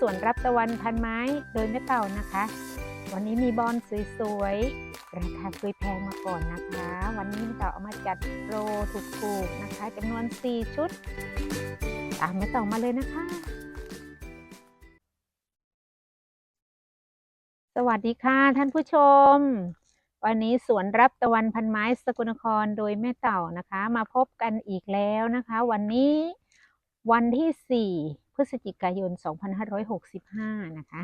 สวนรับตะวันพันไม้โดยแม่เต่านะคะ วันนี้มีบอลสวยๆ ราคาเคยแพงมาก่อนนะคะ วันนี้แม่เต่าเอามาจัดโปรถูกๆนะคะจำนวน 4 ชุด ตามแม่เต่ามาเลยนะคะ สวัสดีค่ะท่านผู้ชม วันนี้สวนรับตะวันพันไม้สกลนครโดยแม่เต่านะคะ มาพบกันอีกแล้วนะคะ วันนี้วันที่ 4 พฤศจิกายน 2565 นะคะ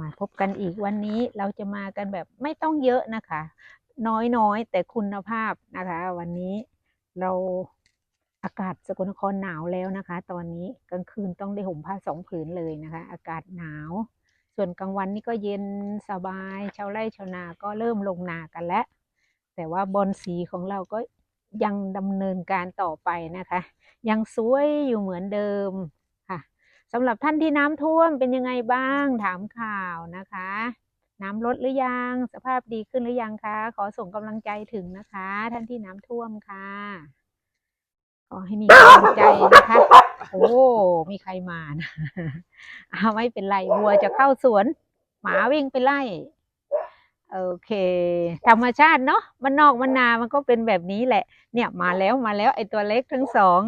มาพบกันอีกวันนี้เราจะมากันแบบไม่ต้องเยอะนะคะ น้อยๆ แต่คุณภาพนะคะ วันนี้เราอากาศสกลนครหนาวแล้วนะคะ ตอนนี้กลางคืนต้องได้ห่มผ้าสองผืนเลยนะคะ อากาศหนาว ส่วนกลางวันนี่ก็เย็นสบาย ชาวไร่ชาวนาก็เริ่มลงนากันแล้ว แต่ว่าบอลสีของเราก็ยังดำเนินการต่อไปนะคะ ยังสวยอยู่เหมือนเดิม สำหรับท่านที่น้ำท่วมเป็นยังไงบ้างถามข่าวนะคะ น้ำลดหรือยัง สภาพดีขึ้นหรือยังคะ ขอส่งกำลังใจถึงนะคะ ท่านที่น้ำท่วมค่ะขอให้มีกำลังใจนะคะ โอ้ มีใครมานะเอาไม่เป็นไรวัวจะเข้าสวน หมาวิ่งไปไล่โอเค ธรรมชาติเนาะมันนอกมันนามันก็เป็นแบบนี้แหละ เนี่ยมาแล้วมาแล้วไอตัวเล็กทั้งสอง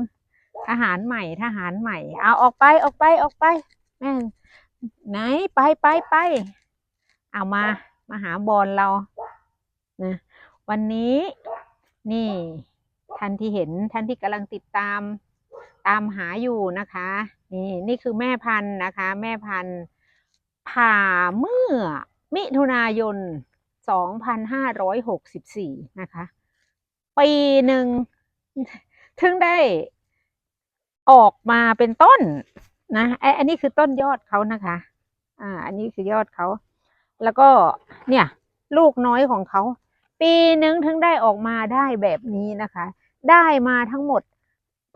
ทหารใหม่ทหารใหม่ เอาออกไปออกไปออกไปแม่ไหนไปไปไปเอามามาหาบอลเรานะวันนี้นี่ท่านที่เห็นท่านที่กำลังติดตามตามหาอยู่นะคะ นี่นี่คือแม่พันธุ์นะคะ แม่พันธุ์ผ่าเมื่อมิถุนายน 2564 นะคะ ปีหนึ่งถึงได้ ออกมาเป็นต้นนะไออันนี้คือต้นยอดเขานะคะ อ่า อันนี้คือยอดเขา แล้วก็เนี่ย ลูกน้อยของเขา ปีหนึ่งถึงได้ออกมาได้แบบนี้นะคะ ได้มาทั้งหมด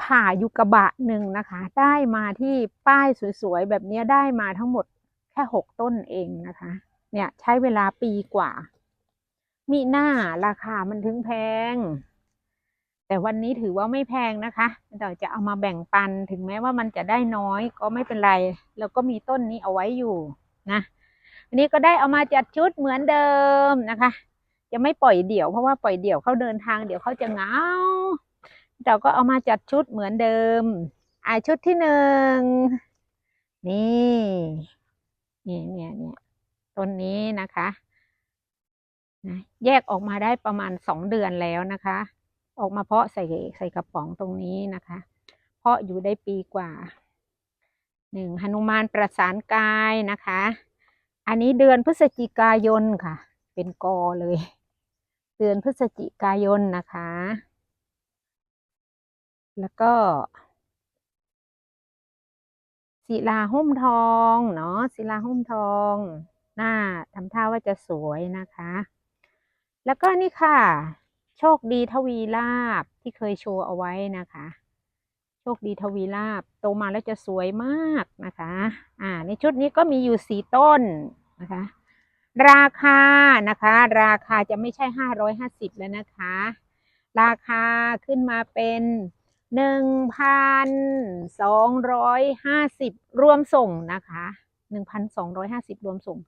ผ่ายุกระบะหนึ่งนะคะ ได้มาที่ป้ายสวยๆแบบนี้ได้มาทั้งหมดแค่หกต้นเองนะคะ เนี่ยใช้เวลาปีกว่า มีหน้าราคามันถึงแพง แต่วันนี้ถือว่าไม่แพงนะคะเราจะเอามาแบ่งปันถึงแม้ว่ามันจะได้น้อยก็ไม่เป็นไร แล้วก็มีต้นนี้เอาไว้อยู่นะอันนี้ก็ได้เอามาจัดชุดเหมือนเดิมนะคะ จะไม่ปล่อยเดี่ยวเพราะว่าปล่อยเดี่ยวเขาเดินทางเดี๋ยวเขาจะเหงาเราก็เอามาจัดชุดเหมือนเดิมอาชุดที่หนึ่งนี่นี่เนี่ยเนี่ยต้นนี้นะคะนะแยกออกมาได้ประมาณสองเดือนแล้วนะคะ ออกมาเพาะใส่ใส่กระป๋องตรงนี้นะคะ เพาะอยู่ได้ปีกว่าหนึ่งหนุมานประสานกายนะคะ อันนี้เดือนพฤศจิกายนค่ะ เป็นกอเลย เดือนพฤศจิกายนนะคะ แล้วก็ศิลาหุ้มทองเนาะศิลาหุ้มทอง หน้าทำท่าว่าจะสวยนะคะ แล้วก็นี่ค่ะ โชคดีทวีลาบที่เคยโชว์เอาไว้นะคะ โชคดีทวีลาบโตมาแล้วจะสวยมากนะคะ อ่า ในชุดนี้ก็มีอยู่สี่ต้นนะคะ ราคานะคะ ราคาจะไม่ใช่ห้าร้อยห้าสิบแล้วนะคะ ราคาขึ้นมาเป็นหนึ่งพันสองร้อยห้าสิบรวมส่งนะคะหนึ่งพันสองร้อยห้าสิบรวมส่ง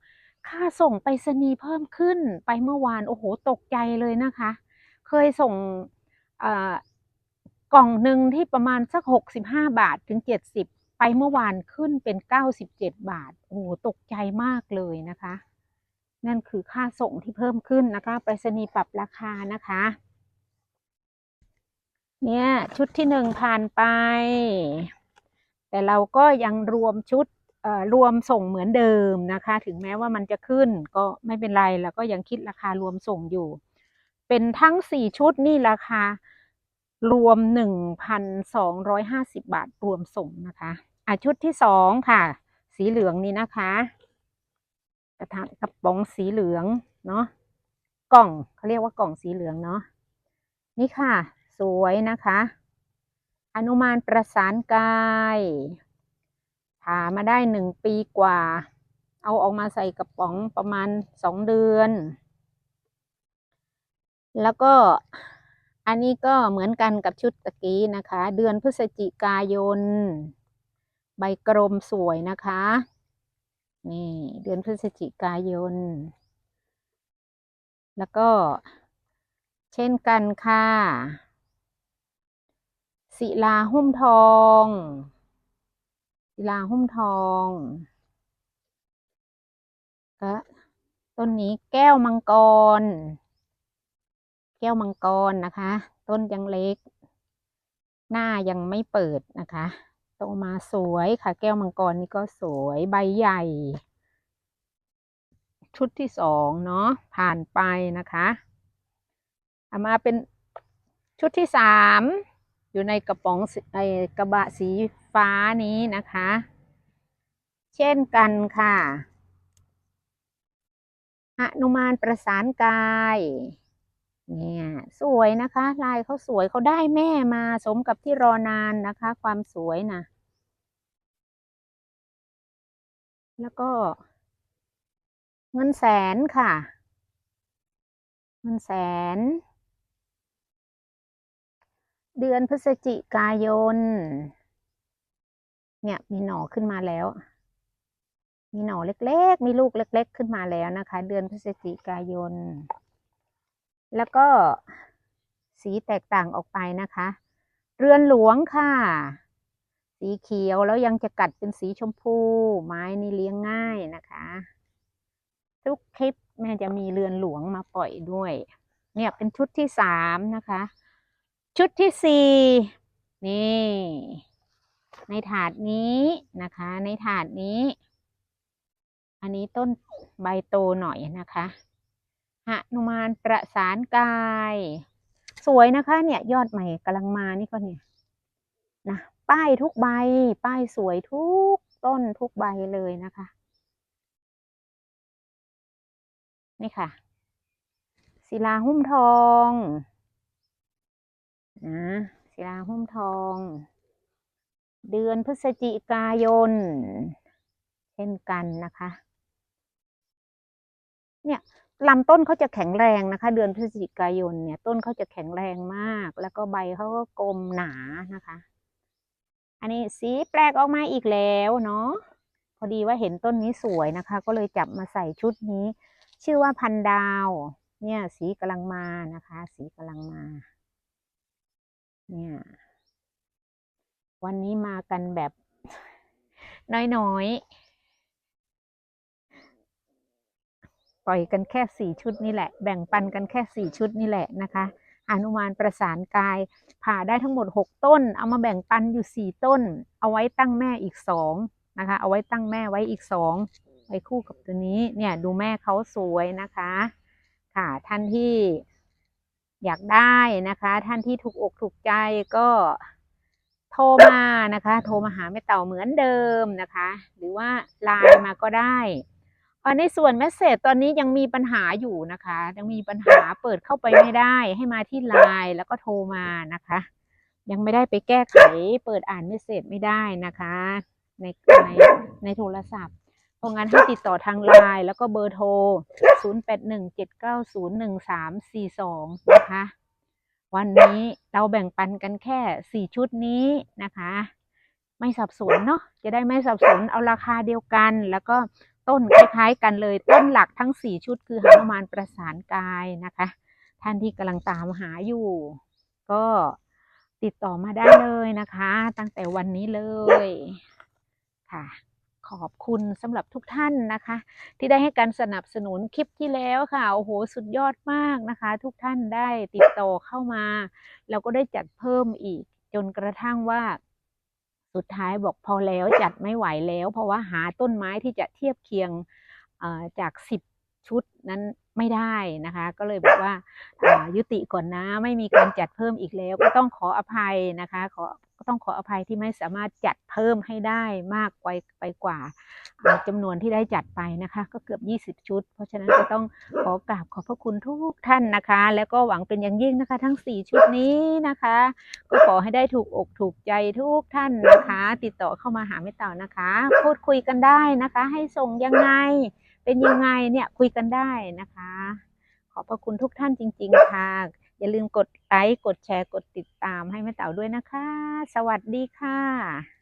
ค่าส่งไปรษณีย์เพิ่มขึ้นไปเมื่อวาน โอ้โห ตกใจเลยนะคะ เคยส่งกล่องหนึ่งที่ประมาณสักหกสิบห้าบาทถึงเจ็ดสิบไปเมื่อวานขึ้นเป็นเก้าสิบเจ็ดบาท โอ้ตกใจมากเลยนะคะ นั่นคือค่าส่งที่เพิ่มขึ้นนะคะไปรษณีย์ปรับราคานะคะ เนี่ย ชุดที่หนึ่งผ่านไป แต่เราก็ยังรวมชุดรวมส่งเหมือนเดิมนะคะ ถึงแม้ว่ามันจะขึ้นก็ไม่เป็นไรเราก็ยังคิดราคารวมส่งอยู่ เป็นทั้งสี่ชุดนี่ราคารวมหนึ่งพันสองร้อยห้าสิบบาทรวมส่งนะคะอะชุดที่สองค่ะ สีเหลืองนี่นะคะ กระถางกระป๋องสีเหลืองเนาะกล่องเขาเรียกว่ากล่องสีเหลืองเนาะนี่ค่ะ สวยนะคะ อนุมานประสานกายผ่ามาได้หนึ่งปีกว่า เอาออกมาใส่กระป๋องประมาณสองเดือน แล้วก็อันนี้ก็เหมือนกันกับชุดตะกี้นะคะ เดือนพฤศจิกายน ใบกรมสวยนะคะ นี่ เดือนพฤศจิกายน แล้วก็ เช่นกันค่ะ ศิลาหุ้มทอง ศิลาหุ้มทองก็ต้นนี้แก้วมังกร แก้วมังกรนะคะ ต้นยังเล็ก หน้ายังไม่เปิดนะคะโตมาสวยค่ะ แก้วมังกรนี่ก็สวยใบใหญ่ ชุดที่สองเนาะผ่านไปนะคะเอามาเป็นชุดที่สามอยู่ในกระป๋องไอกระบะสีฟ้านี้นะคะ เช่นกันค่ะหนุมานประสานกาย เนี่ยสวยนะคะ ลายเขาสวยเขาได้แม่มาสมกับที่รอนานนะคะ ความสวยนะแล้วก็ เงินแสนค่ะ เงินแสน เดือนพฤศจิกายน เนี่ยมีหน่อขึ้นมาแล้ว มีหน่อเล็กๆ มีลูกเล็ก ๆ ขึ้นมาแล้วนะคะ เดือนพฤศจิกายน แล้วก็สีแตกต่างออกไปนะคะ เรือนหลวงค่ะ สีเขียวแล้วยังจะกัดเป็นสีชมพู ไม้นี่เลี้ยงง่ายนะคะ ทุกคลิปแม่จะมีเรือนหลวงมาปล่อยด้วย เนี่ยเป็นชุดที่สามนะคะ ชุดที่สี่นี่ ในถาดนี้นะคะ ในถาดนี้ อันนี้ต้นใบโตหน่อยนะคะ หนุมานประสานกาย สวยนะคะเนี่ยยอดใหม่กำลังมานี่ก็เนี่ยนะป้ายทุกใบ ป้ายสวยทุกต้นทุกใบเลยนะคะ นี่ค่ะ ศิลาหุ้มทองนะศิลาหุ้มทอง เดือนพฤศจิกายน เช่นกันนะคะ เนี่ย ลำต้นเขาจะแข็งแรงนะคะ เดือนพฤศจิกายนเนี่ย ต้นเขาจะแข็งแรงมาก แล้วก็ใบเขาก็กลมหนานะคะ อันนี้สีแปลกออกมาอีกแล้วเนาะพอดีว่าเห็นต้นนี้สวยนะคะ ก็เลยจับมาใส่ชุดนี้ ชื่อว่าพันดาว เนี่ย สีกำลังมานะคะ สีกำลังมา เนี่ย วันนี้มากันแบบน้อยๆ ปล่อยกันแค่สี่ชุดนี่แหละ แบ่งปันกันแค่สี่ชุดนี่แหละนะคะอนุมานประสานกาย ผ่าได้ทั้งหมดหกต้น เอามาแบ่งปันอยู่สี่ต้น เอาไว้ตั้งแม่อีกสองนะคะ เอาไว้ตั้งแม่ไว้อีกสองไว้คู่กับตัวนี้ เนี่ยดูแม่เขาสวยนะคะ ค่ะท่านที่อยากได้นะคะ ท่านที่ถูกอกถูกใจก็โทรมานะคะ โทรมาหาแม่เต่าเหมือนเดิมนะคะ หรือว่าไลน์มาก็ได้ ในส่วนเมสเซจตอนนี้ยังมีปัญหาอยู่นะคะ ยังมีปัญหาเปิดเข้าไปไม่ได้ให้มาที่ไลน์แล้วก็โทรมานะคะ ยังไม่ได้ไปแก้ไขเปิดอ่านเมสเซจไม่ได้นะคะ ในในในโทรศัพท์เพราะงั้นให้ติดต่อทางไลน์แล้วก็เบอร์โทร 0817901342 นะคะ วันนี้เราแบ่งปันกันแค่ 4 ชุดนี้นะคะ ไม่สับสนเนาะจะได้ไม่สับสนเอาราคาเดียวกันแล้วก็ ต้นคล้ายๆกันเลย ต้นหลักทั้ง4ชุดคือหนุมานประสานกายนะคะ ท่านที่กำลังตามหาอยู่ ก็ติดต่อมาได้เลยนะคะ ตั้งแต่วันนี้เลยค่ะ ขอบคุณสำหรับทุกท่านนะคะ ที่ได้ให้การสนับสนุนคลิปที่แล้วค่ะ โอ้โห สุดยอดมากนะคะ ทุกท่านได้ติดต่อเข้ามา แล้วก็ได้จัดเพิ่มอีกจนกระทั่งว่า สุดท้ายบอกพอแล้วจัดไม่ไหวแล้ว เพราะว่าหาต้นไม้ที่จะเทียบเคียงจากสิบชุดนั้นไม่ได้นะคะ ก็เลยบอกว่ายุติก่อนนะไม่มีการจัดเพิ่มอีกแล้ว ก็ต้องขออภัยนะคะ ขอ ก็ต้องขออภัยที่ไม่สามารถจัดเพิ่มให้ได้มากไปไปกว่าจำนวนที่ได้จัดไปนะคะ ก็เกือบ 20 ชุด เพราะฉะนั้นก็ต้องขอกราบขอบพระคุณทุกท่านนะคะ แล้วก็หวังเป็นอย่างยิ่งนะคะ ทั้ง 4 ชุดนี้นะคะ ก็ขอให้ได้ถูกอกถูกใจทุกท่านนะคะ ติดต่อเข้ามาหาแม่เต่านะคะ พูดคุยกันได้นะคะ ให้ส่งยังไงเป็นยังไงเนี่ยคุยกันได้นะคะ ขอบพระคุณทุกท่านจริง ๆ ค่ะ อย่าลืมกดไลค์ กดแชร์ กดติดตามให้แม่เต๋าด้วยนะคะ สวัสดีค่ะ